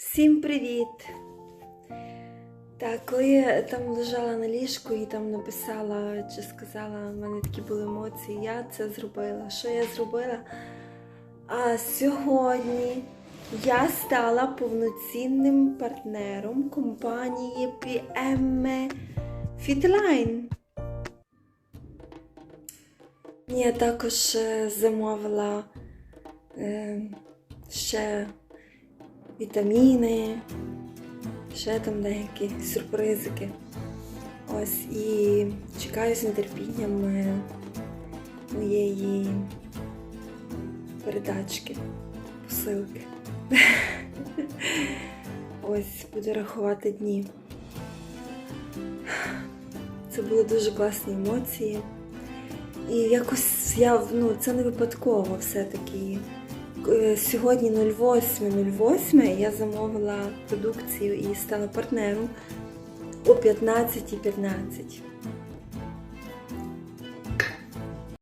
Всім привіт! Так, коли я там лежала на ліжку і там написала чи сказала, в мене такі були емоції, я це зробила. Що я зробила? А сьогодні я стала повноцінним партнером компанії PM Fitline. Я також е, замовила е, ще вітаміни, ще там деякі сюрпризики. Ось і чекаю з нетерпінням е, моєї передачки, посилки. Ось буду рахувати дні. Це були дуже класні емоції. І якось я ну, це не випадково все-таки. Е, Сьогодні 08.08 я замовила продукцію і стала партнером о 15.15.